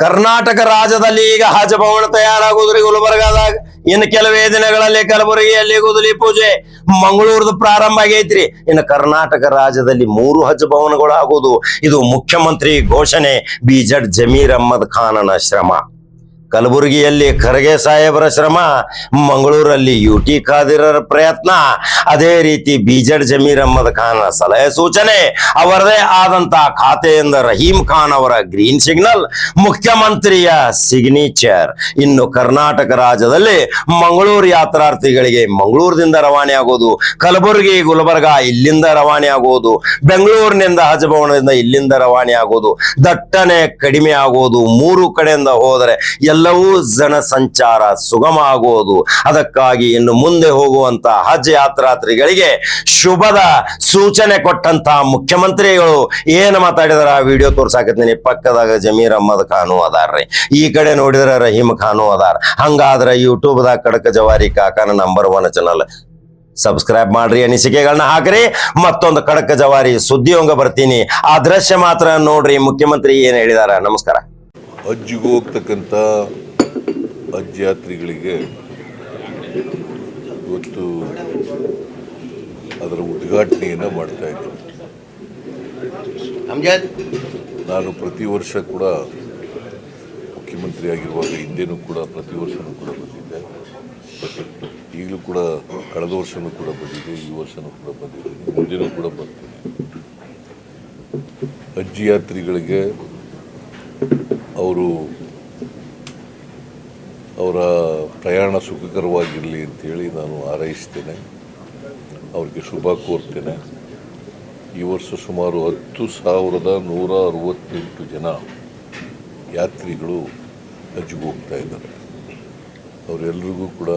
ಕರ್ನಾಟಕ ರಾಜ್ಯದಲ್ಲಿ ಈಗ ಹಜಭವನ ತಯಾರಾಗುದ್ರಿ ಗುಲ್ಬರ್ಗಾದಾಗ ಇನ್ನು ಕೆಲವೇ ದಿನಗಳಲ್ಲಿ ಕಲಬುರಗಿಯಲ್ಲಿ ಗುದಲಿ ಪೂಜೆ ಮಂಗಳೂರದ ಪ್ರಾರಂಭ ಆಗೈತ್ರಿ. ಇನ್ನು ಕರ್ನಾಟಕ ರಾಜ್ಯದಲ್ಲಿ ಮೂರು ಹಜ್ ಭವನಗಳು ಆಗುವುದು ಇದು ಮುಖ್ಯಮಂತ್ರಿ ಘೋಷಣೆ ಬಿಜೆಡ್ ಜಮೀರ್ ಅಹ್ಮದ್ ಖಾನನ ಶ್ರಮ. ಕಲಬುರಗಿಯಲ್ಲಿ ಖರ್ಗೆ ಸಾಹೇಬರ ಶ್ರಮ, ಮಂಗಳೂರಲ್ಲಿ ಯು ಟಿ ಖಾದಿರರ ಪ್ರಯತ್ನ. ಅದೇ ರೀತಿ ಬಿಜೆಡ್ ಜಮೀರ್ ಅಹಮದ್ ಖಾನ್ ಸಲಹೆ ಸೂಚನೆ, ಅವರದೇ ಆದಂತ ಖಾತೆಯಿಂದ ರಹೀಂ ಖಾನ್ ಅವರ ಗ್ರೀನ್ ಸಿಗ್ನಲ್, ಮುಖ್ಯಮಂತ್ರಿಯ ಸಿಗ್ನೇಚರ್. ಇನ್ನು ಕರ್ನಾಟಕ ರಾಜ್ಯದಲ್ಲಿ ಮಂಗಳೂರು ಯಾತ್ರಾರ್ಥಿಗಳಿಗೆ ಮಂಗಳೂರಿನಿಂದ ರವಾನೆ ಆಗೋದು ಕಲಬುರಗಿ ಗುಲ್ಬರ್ಗ ಇಲ್ಲಿಂದ ರವಾನೆ ಆಗೋದು ಬೆಂಗಳೂರಿನಿಂದ ಹಜಭವನದಿಂದ ಇಲ್ಲಿಂದ ರವಾನೆ ಆಗೋದು ದಟ್ಟಣೆ ಕಡಿಮೆ ಆಗೋದು, ಮೂರು ಕಡೆಯಿಂದ ಹೋದರೆ ಎಲ್ಲವೂ ಜನ ಸಂಚಾರ ಸುಗಮ ಆಗುವುದು ಅದಕ್ಕಾಗಿ ಇನ್ನು ಮುಂದೆ ಹೋಗುವಂತ ಹಜ್ ಯಾತ್ರಾತ್ರಿಗಳಿಗೆ ಶುಭದ ಸೂಚನೆ ಕೊಟ್ಟಂತ ಮುಖ್ಯಮಂತ್ರಿಗಳು ಏನು ಮಾತಾಡಿದಾರ? ಆ ವಿಡಿಯೋ ತೋರ್ಸಾಕತ್ತೀನಿ. ಪಕ್ಕದಾಗ ಜಮೀರ್ ಅಹ್ಮದ್ ಖಾನು ಅದಾರ್ರಿ ಈ ಕಡೆ ನೋಡಿದ್ರ ರಹೀಮ್ ಖಾನು ಅದಾರ. ಹಂಗಾದ್ರೆ ಯೂಟ್ಯೂಬ್ದಾಗ ಕಡಕ ಜವಾರಿ ಕಾಕನ ನಂಬರ್ ಒನ್ ಚಾನಲ್ ಸಬ್ಸ್ಕ್ರೈಬ್ ಮಾಡ್ರಿ ಅನಿಸಿಕೆಗಳನ್ನ ಹಾಕ್ರಿ. ಮತ್ತೊಂದು ಕಡಕ ಜವಾರಿ ಸುದ್ದಿಯೊಂಗ ಬರ್ತೀನಿ. ಆ ದೃಶ್ಯ ಮಾತ್ರ ನೋಡ್ರಿ ಮುಖ್ಯಮಂತ್ರಿ ಏನ್ ಹೇಳಿದಾರ? ನಮಸ್ಕಾರ. ಹಜ್ಜಿಗೆ ಹೋಗ್ತಕ್ಕಂಥ ಹಜ್ ಯಾತ್ರಿಗಳಿಗೆ ಇವತ್ತು ಅದರ ಉದ್ಘಾಟನೆಯನ್ನು ಮಾಡ್ತಾ ಇದ್ದೀನಿ ನಾನು ಪ್ರತಿ ವರ್ಷ ಕೂಡ ಮುಖ್ಯಮಂತ್ರಿ ಆಗಿರುವಾಗ ಹಿಂದೆನೂ ಕೂಡ ಪ್ರತಿ ವರ್ಷವೂ ಕೂಡ ಬಂದಿದ್ದೆ. ಈಗಲೂ ಕೂಡ ಕಳೆದ ವರ್ಷವೂ ಕೂಡ ಬಂದಿದೆ ಈ ವರ್ಷನೂ ಕೂಡ ಬಂದಿದ್ದೀನಿ ಮುಂದಿನೂ ಕೂಡ ಬರ್ತೀನಿ. ಅಜ್ಜಿ ಯಾತ್ರಿಗಳಿಗೆ ಅವರು ಅವರ ಪ್ರಯಾಣ ಸುಖಕರವಾಗಿರಲಿ ಅಂತೇಳಿ ನಾನು ಹಾರೈಸ್ತೇನೆ. ಅವ್ರಿಗೆ ಶುಭ ಕೋರ್ತೇನೆ. ಈ ವರ್ಷ ಸುಮಾರು ಹತ್ತು ಸಾವಿರದ ನೂರ ಅರವತ್ತೆಂಟು ಜನ ಯಾತ್ರಿಗಳು ಹಜ್ಜಿಗೆ ಹೋಗ್ತಾ ಇದ್ದಾರೆ. ಅವರೆಲ್ಲರಿಗೂ ಕೂಡ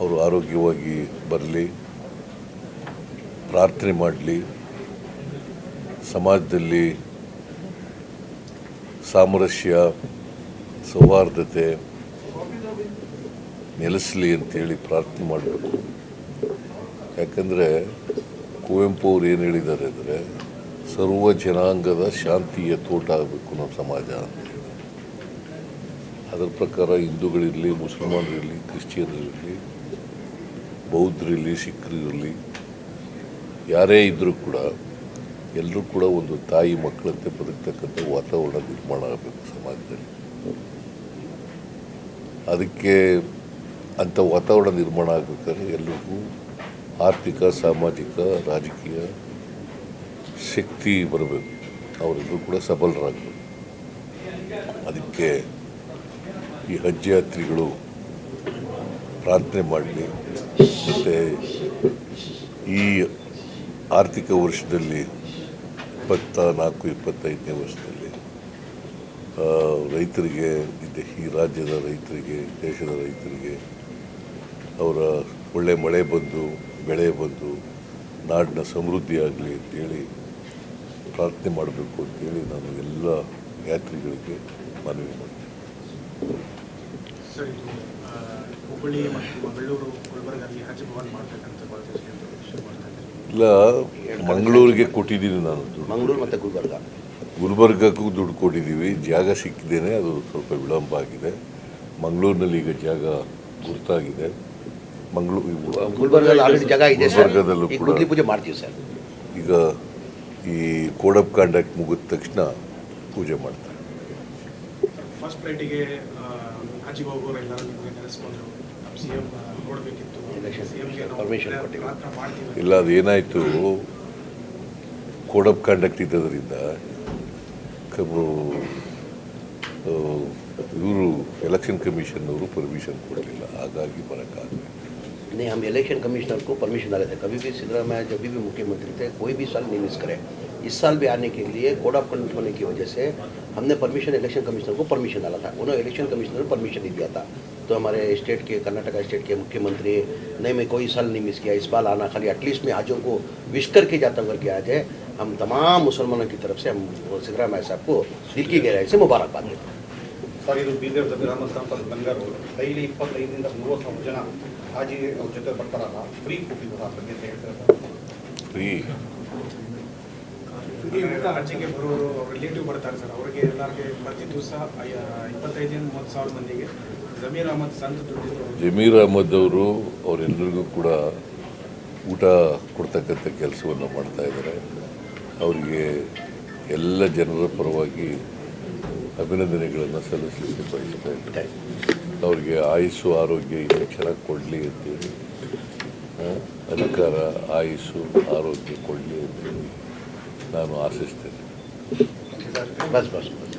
ಅವರು ಆರೋಗ್ಯವಾಗಿ ಬರಲಿ, ಪ್ರಾರ್ಥನೆ ಮಾಡಲಿ, ಸಮಾಜದಲ್ಲಿ ಸಾಮರಸ್ಯ, ಸೌಹಾರ್ದತೆ, ನೆಲೆಸಲಿ ಅಂತೇಳಿ ಪ್ರಾರ್ಥನೆ ಮಾಡಬೇಕು. ಯಾಕಂದರೆ ಕುವೆಂಪು ಅವ್ರು ಏನು ಹೇಳಿದ್ದಾರೆ ಅಂದರೆ, ಸರ್ವ ಜನಾಂಗದ ಶಾಂತಿಯ ತೋಟ ಆಗಬೇಕು ನಮ್ಮ ಸಮಾಜ ಅಂತ ಅದರ ಪ್ರಕಾರ ಹಿಂದೂಗಳಿರಲಿ, ಮುಸಲ್ಮಾನರಿರಲಿ, ಕ್ರಿಶ್ಚಿಯನ್ರಿರಲಿ, ಬೌದ್ಧರಿರಲಿ ಸಿಖ್ರಿರಲಿ ಯಾರೇ ಇದ್ದರೂ ಕೂಡ ಎಲ್ಲರೂ ಕೂಡ ಒಂದು ತಾಯಿ ಮಕ್ಕಳಂತೆ ಬದುಕ್ತಕ್ಕಂಥ ವಾತಾವರಣ ನಿರ್ಮಾಣ ಆಗಬೇಕು ಸಮಾಜದಲ್ಲಿ. ಅದಕ್ಕೆ ಅಂಥ ವಾತಾವರಣ ನಿರ್ಮಾಣ ಆಗಬೇಕಾದ್ರೆ ಎಲ್ರಿಗೂ ಆರ್ಥಿಕ, ಸಾಮಾಜಿಕ, ರಾಜಕೀಯ ಶಕ್ತಿ ಬರಬೇಕು. ಅವರೆಲ್ಲರೂ ಕೂಡ ಸಬಲರಾಗಬೇಕು. ಅದಕ್ಕೆ ಈ ಹಜ್ ಯಾತ್ರಿಗಳು ಪ್ರಾರ್ಥನೆ ಮಾಡಲಿ. ಮತ್ತು ಈ ಆರ್ಥಿಕ ವರ್ಷದಲ್ಲಿ ಇಪ್ಪತ್ತ ನಾಲ್ಕು ಇಪ್ಪತ್ತೈದನೇ ವರ್ಷದಲ್ಲಿ ರೈತರಿಗೆ ಈ ರಾಜ್ಯದ ರೈತರಿಗೆ, ದೇಶದ ರೈತರಿಗೆ, ಅವರ ಒಳ್ಳೆ ಮಳೆ ಬಂದು, ಬೆಳೆ ಬಂದು, ನಾಡಿನ ಸಮೃದ್ಧಿ ಆಗಲಿ ಅಂತೇಳಿ ಪ್ರಾರ್ಥನೆ ಮಾಡಬೇಕು ಅಂತೇಳಿ ನಾನು ಎಲ್ಲ ಯಾತ್ರಿಗಳಿಗೆ ಮನವಿ ಮಾಡ್ತೀನಿ. ಹುಬ್ಬಳ್ಳಿ ಮತ್ತು ಮಂಗಳೂರು ಗುಲ್ಬರ್ಗಲ್ಲಿ ಹಜ್ ಭವನ್ ಮಾಡ್ಬೇಕಂತ ಇಲ್ಲ ಮಂಗಳೂರಿಗೆ ಕೊಟ್ಟಿದ್ದೀನಿ ನಾನು ಮಂಗಳೂರು ಮತ್ತು ಗುಲ್ಬರ್ಗ? ಗುಲ್ಬರ್ಗಕ್ಕೂ ದುಡ್ಡು ಕೊಟ್ಟಿದ್ದೀವಿ. ಜಾಗ ಸಿಕ್ಕಿದ್ದೇನೆ ಅದು ಸ್ವಲ್ಪ ವಿಳಂಬ ಆಗಿದೆ. ಮಂಗಳೂರಿನಲ್ಲಿ ಈಗ ಜಾಗ ಗುರುತಾಗಿದೆ. ಮಂಗಳೂರು ಗುಲ್ಬರ್ಗಲ್ಲಿ ಆಲ್ರೆಡಿ ಜಾಗ ಇದೆ ಸರ್. ಗುಲ್ಬರ್ಗದಲ್ಲೂ ಈಗ ಕೂಡ ಪೂಜೆ ಮಾಡ್ತೀವಿ ಸರ್. ಈಗ ಈ ಕೋಡಪ್ ಆಫ್ ಕಾಂಡಕ್ಟ್ ಮುಗಿದ ತಕ್ಷಣ ಪೂಜೆ ಮಾಡ್ತಾರೆ. ಇಲ್ಲ ಅದೇನಾಯಿತು ಕೋಡ್ ಆಫ್ ಕಾಂಡಕ್ಟ್ ಇದ್ದದರಿಂದ ಇವರು ಎಲೆಕ್ಷನ್ ಕಮಿಷನ್ ಅವರು ಪರ್ಮಿಷನ್ ಕೊಡಲಿಲ್ಲ ಹಾಗಾಗಿ ಬರೋಕ್ಕಾಗಲಿಲ್ಲ नहीं हम इलेक्शन कमिश्नर को परमिशन डाले थे कभी भी सिद्धरामैया जब भी, भी मुख्यमंत्री थे कोई भी साल नहीं मिस करे इस साल भी आने के लिए कोड ऑफ कंडक्ट होने की वजह से हमने परमिशन इलेक्शन कमिश्नर को परमिशन डाला था उन्होंने इलेक्शन कमिश्नर को परमिशन नहीं दिया था तो हमारे स्टेट के कर्नाटका स्टेट के मुख्यमंत्री नहीं मैं कोई साल नहीं मिस किया इस बार आना खाली एटलीस्ट मैं हाजों को विश करके जाता हूँ करके आज है हम तमाम मुसलमानों की तरफ से हम सिद्धरामैया साहब को दिल की गहराई से मुबारकबाद देते हैं ಸರ್ ಇದು ಬೀದರ್ ಜಮೀರ್ ಸಂಪತ್ ಬಂಗಾರು ಡೈಲಿ ಇಪ್ಪತ್ತೈದರಿಂದ ಮೂವತ್ತು ಜನ ಹಾಜಿ ಅವ್ರ ಜೊತೆ ಬರ್ತಾರಲ್ಲ ಫ್ರೀ ಕೊಟ್ಟಿದ್ದು ಆ ಬಗ್ಗೆ ಅಂತ ಹೇಳ್ತಾರೆ ಸರ್ ಫ್ರೀ ಈ ಊಟ ಹಜ್ಜಿಗೆ ಬರೋರು ಅವ್ರ ರಿಲೇಟಿವ್ ಬರ್ತಾರೆ ಸರ್ ಅವರಿಗೆ ಎಲ್ಲರಿಗೆ ಪ್ರತಿ ದಿವಸ ಇಪ್ಪತ್ತೈದರಿಂದ ಮೂವತ್ತು ಸಾವಿರ ಮಂದಿಗೆ ಜಮೀರ್ ಅಹಮದ್ ಅವರು ಅವರೆಲ್ಲರಿಗೂ ಕೂಡ ಊಟ ಕೊಡ್ತಕ್ಕಂಥ ಕೆಲಸವನ್ನು ಮಾಡ್ತಾ ಇದ್ದಾರೆ ಅವರಿಗೆ ಎಲ್ಲ ಜನರ ಪರವಾಗಿ ಅಭಿನಂದನೆಗಳನ್ನು ಸಲ್ಲಿಸಲಿಕ್ಕೆ ಬಯಸ್ತಾ ಇದ್ದಾರೆ. ಅವರಿಗೆ ಆಯುಸ್ಸು ಆರೋಗ್ಯ ಇನ್ನೂ ಚೆನ್ನಾಗಿ ಕೊಡಲಿ ಅಂತೇಳಿ. ಅಧಿಕಾರ ಆಯುಸ್ಸು ಆರೋಗ್ಯ ಕೊಡಲಿ ಅಂತೇಳಿ ನಾನು ಆಶಿಸ್ತೇನೆ. ಬಸ್ ಬಸ್ ಬಸ್.